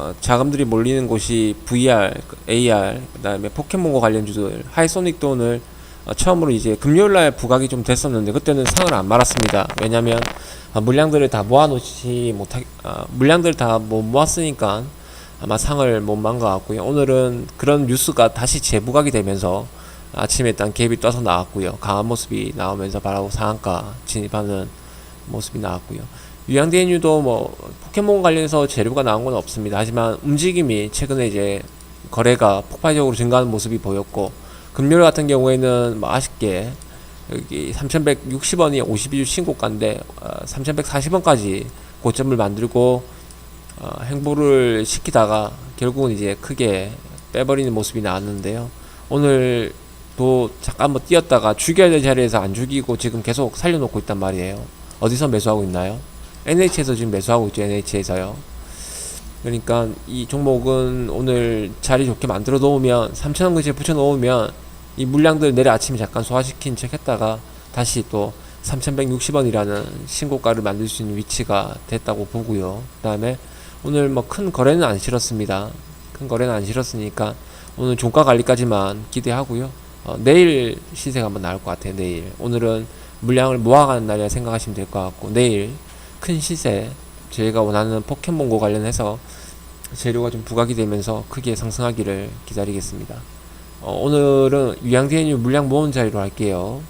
어, 자금들이 몰리는 곳이 VR, AR, 그다음에 포켓몬고 관련 주들, 하이소닉도 오늘 어, 처음으로 이제 금요일 날 부각이 좀 됐었는데 그때는 상을 안 말았습니다. 왜냐면 어, 물량들을 다 모아놓지 못하, 어, 물량들 다 못 모았으니까 아마 상을 못 만 것 같고요. 오늘은 그런 뉴스가 다시 재부각이 되면서 아침에 일단 갭이 떠서 나왔고요. 강한 모습이 나오면서 바로 상한가 진입하는 모습이 나왔고요. 유양대인유도 뭐 포켓몬 관련해서 재료가 나온 건 없습니다. 하지만 움직임이 최근에 이제 거래가 폭발적으로 증가하는 모습이 보였고 금요일 같은 경우에는 뭐 아쉽게 여기 3,160원이 52주 신고가인데 어, 3,140원까지 고점을 만들고 어, 행보를 시키다가 결국은 이제 크게 빼버리는 모습이 나왔는데요. 오늘도 잠깐 한번 뛰었다가 죽여야 될 자리에서 안 죽이고 지금 계속 살려놓고 있단 말이에요. 어디서 매수하고 있나요? NH에서 지금 매수하고 있죠. NH에서요. 그러니까 이 종목은 오늘 자리 좋게 만들어 놓으면 3,000원 근처에 붙여 놓으면 이 물량들 내일 아침에 잠깐 소화시킨 척 했다가 다시 또 3,160원이라는 신고가를 만들 수 있는 위치가 됐다고 보고요. 그 다음에 오늘 뭐 큰 거래는 안 실었습니다. 큰 거래는 안 실었으니까 오늘 종가 관리까지만 기대하고요. 어, 내일 시세가 한번 나올 것 같아요. 내일 오늘은 물량을 모아가는 날이라 생각하시면 될 것 같고 내일 큰 시세 저희가 원하는 포켓몬고 관련해서 재료가 좀 부각이 되면서 크게 상승하기를 기다리겠습니다. 어, 오늘은 유양대인유 물량 모은 자리로 할게요.